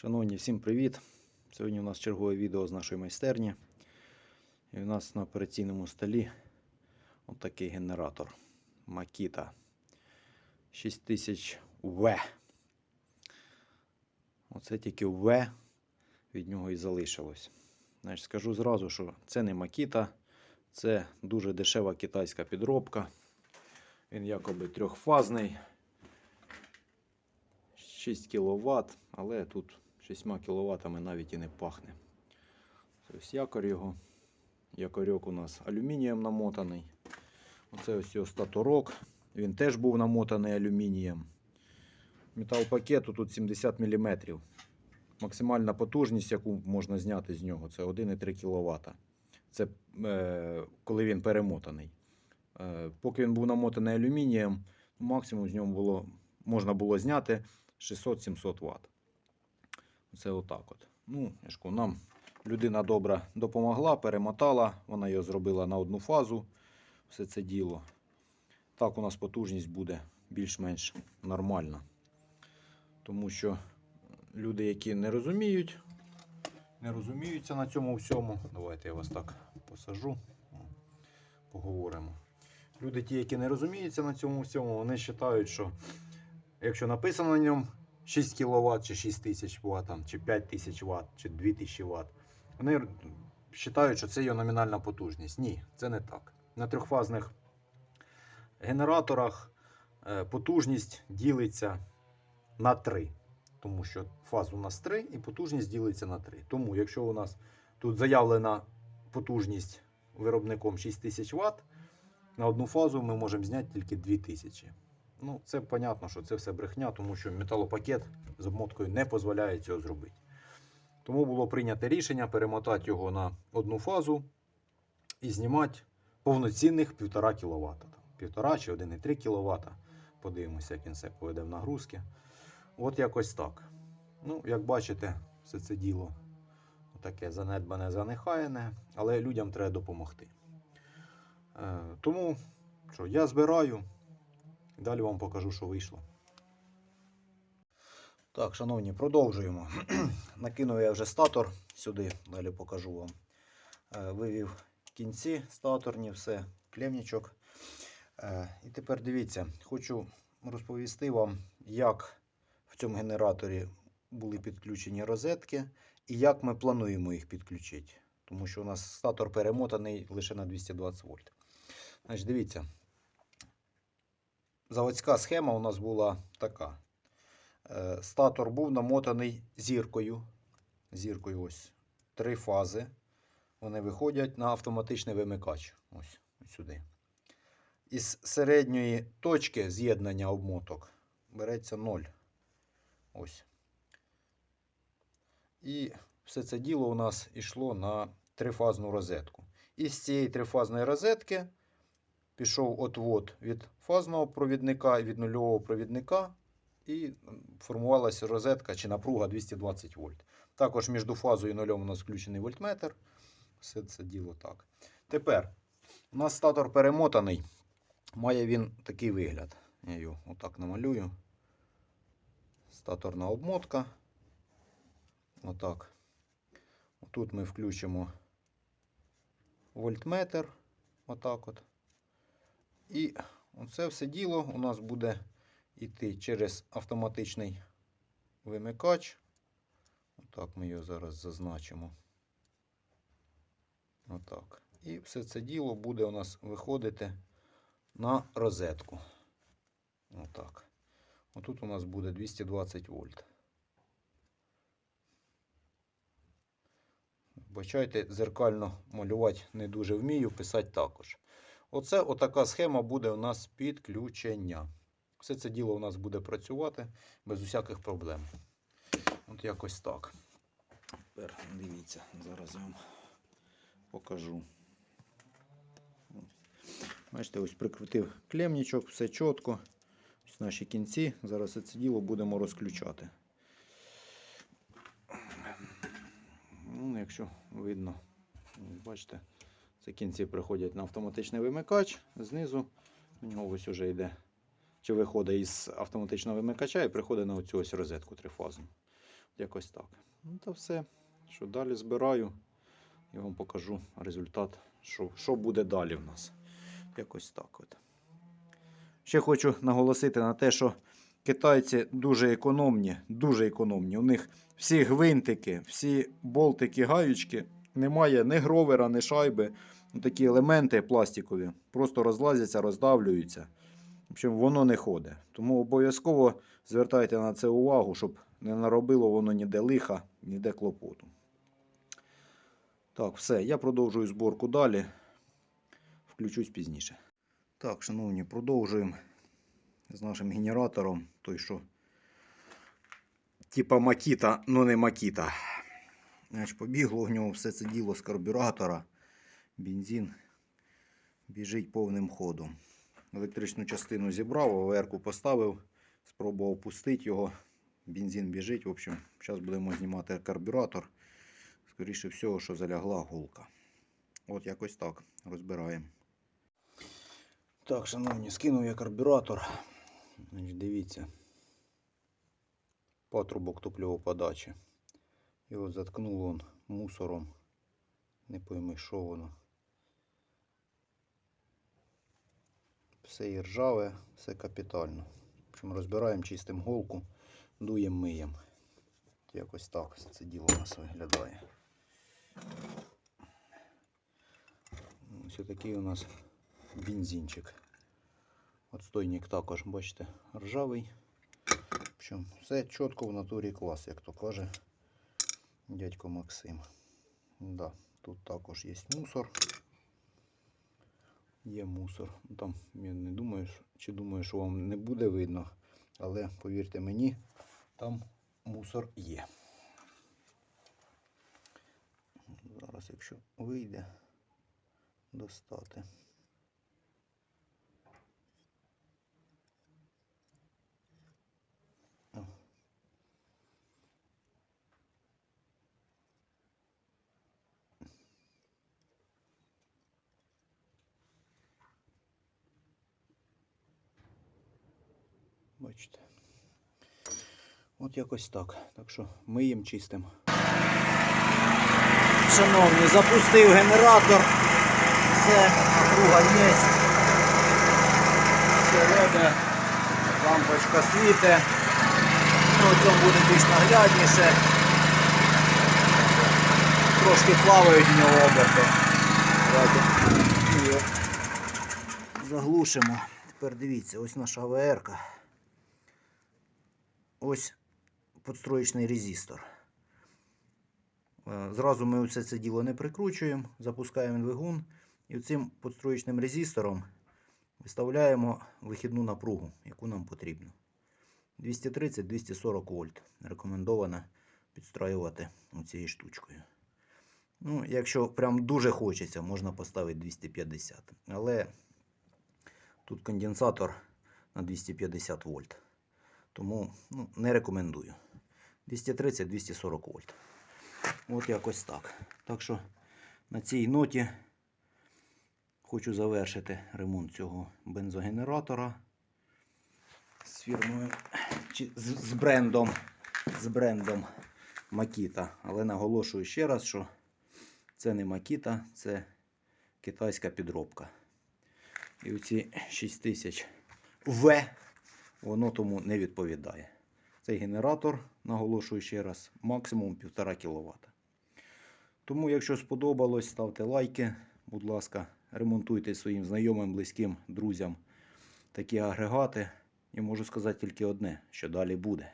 Шановні, всім привіт! Сьогодні у нас чергове відео з нашої майстерні. І у нас на операційному столі отакий генератор Makita 6000 В. Оце тільки В від нього і залишилось. Значить, скажу зразу, що це не Makita, це дуже дешева китайська підробка. Він якоби трьохфазний. 6 кВт, але тут 6 кВт навіть і не пахне. Ось якорь його. Якорьок у нас алюмінієм намотаний. Оце ось його статорок. Він теж був намотаний алюмінієм. Метал пакету тут 70 мм. Максимальна потужність, яку можна зняти з нього, це 1,3 кВт. Це е, коли він перемотаний. Е, поки він був намотаний алюмінієм, максимум з нього було, можна було зняти 600-700 Вт. Це отак от. Ну, я нам людина добра допомогла, перемотала, вона його зробила на одну фазу, все це діло. Так у нас потужність буде більш-менш нормальна. Тому що люди, які не розуміють, не розуміються на цьому всьому. Давайте я вас так посажу, поговоримо. Люди, ті, які не розуміються на цьому всьому, вони вважають, що якщо написано на ньому 6 кВт, чи 6000 Вт, там, чи 5000 Вт, чи 2000 Вт, вони вважають, що це його номінальна потужність. Ні, це не так. На трьохфазних генераторах е, потужність ділиться на 3. Тому що фаз у нас 3 і потужність ділиться на 3. Тому, якщо у нас тут заявлена потужність виробником 6000 Вт, на одну фазу ми можемо зняти тільки 2000. Ну, це понятно, що це все брехня, тому що металопакет з обмоткою не дозволяє цього зробити. Тому було прийнято рішення перемотати його на одну фазу і знімати повноцінних 1,5 кВт. 1,5 чи 1,3 кВт. Подивимося, як він все поведе в нагрузки. От якось так. Ну, як бачите, все це діло таке занедбане, занехаяне, але людям треба допомогти. Е, тому що я збираю. Далі вам покажу, що вийшло. Так, шановні, продовжуємо. Накинув я вже статор сюди, далі покажу вам. Е, Вивів кінці статорні, все, клемнічок. Е, І тепер дивіться, хочу розповісти вам, як в цьому генераторі були підключені розетки і як ми плануємо їх підключити. Тому що у нас статор перемотаний лише на 220 вольт. Значить, дивіться, заводська схема у нас була така. Е, Статор був намотаний зіркою. Зіркою ось три фази. Вони виходять на автоматичний вимикач. Ось, сюди. Із середньої точки з'єднання обмоток береться 0. Ось. І все це діло у нас йшло на трифазну розетку. Із цієї трифазної розетки пішов отвод від фазного провідника, від нульового провідника, і формувалася розетка чи напруга 220 вольт. Також між фазою і нульом у нас включений вольтметр. Все це діло так. Тепер у нас статор перемотаний. Має він такий вигляд. Я його отак намалюю. Статорна обмотка. Отак. Тут ми включимо вольтметр. Отак от. І оце все діло у нас буде йти через автоматичний вимикач. Отак ми його зараз зазначимо. Отак. І все це діло буде у нас виходити на розетку. Отак. Отут у нас буде 220 вольт. Бачайте, зеркально малювати не дуже вмію, писати також. Оце отака схема буде у нас підключення. Все це діло у нас буде працювати без усяких проблем. От якось так. Тепер дивіться, зараз я вам покажу. Бачите, ось прикрутив клемнічок, все чітко. Ось наші кінці. Зараз це діло будемо розключати. Ну, якщо видно, бачите. Це кінці приходять на автоматичний вимикач. Знизу у нього ось уже йде, чи виходить із автоматичного вимикача і приходить на оцю ось розетку трифазну. Якось так. Ну та все. Що далі збираю, я вам покажу результат, що, що буде далі в нас. Якось так от. Ще хочу наголосити на те, що китайці дуже економні, дуже економні. У них всі гвинтики, всі болтики, гаючки, немає ні гровера, ні шайби. Ну, Такі елементи пластикові просто розлазяться, роздавлюються. В общем, воно не ходить. Тому обов'язково звертайте на це увагу, щоб не наробило воно ніде лиха, ніде клопоту. Так, все, я продовжую зборку далі. Включусь пізніше. Так, шановні, продовжуємо з нашим генератором. Той, що типа Макіта, но не Макіта. Побігло в нього все це діло з карбюратора. Бензин біжить повним ходом. Електричну частину зібрав, ОВР-ку поставив, спробував пустити його. Бензин біжить. В общем, зараз будемо знімати карбюратор. Скоріше всього, що залягла голка. От якось так розбираємо. Так, шановні, скинув я карбюратор. Значить, дивіться. Патрубок топливоподачі. Його заткнуло он мусором. Не пойми, що воно. Все і ржаве, все капітально. В розбираємо, чистимо голку, дуємо, миємо. Якось так це діло у нас виглядає. Ось такий у нас бензинчик. Отстойник також, бачите, ржавий. В все чітко в натурі клас, як то каже дядько Максим. Да, тут також є мусор. Є мусор. Ну, Там я не думаю, чи думаю, що вам не буде видно, але повірте мені, там мусор є. Зараз, якщо вийде, достати. Бачите. От якось так. Так що миємо, чистимо. Шановні, запустив генератор. Все, напруга є. Все робить. Лампочка світе. Ну, цьому буде більш наглядніше. Трошки плавають в нього оберти. Давайте заглушимо. Тепер дивіться, ось наша АВР. Ось подстроєчний резистор. Е, Зразу ми все це діло не прикручуємо, запускаємо двигун і цим подстроєчним резистором виставляємо вихідну напругу, яку нам потрібно. 230-240 вольт. Рекомендовано підстраювати цією штучкою. Ну, якщо прям дуже хочеться, можна поставити 250. Але тут конденсатор на 250 вольт. Тому ну, не рекомендую. 230-240 вольт. От якось так. Так що на цій ноті хочу завершити ремонт цього бензогенератора з фірмою чи з, з брендом з брендом Makita. Але наголошую ще раз, що це не Makita, це китайська підробка. І оці 6000 В воно тому не відповідає. Цей генератор, наголошую ще раз, максимум 1,5 кВт. Тому, якщо сподобалось, ставте лайки, будь ласка, ремонтуйте своїм знайомим, близьким, друзям такі агрегати. І можу сказати тільки одне, що далі буде.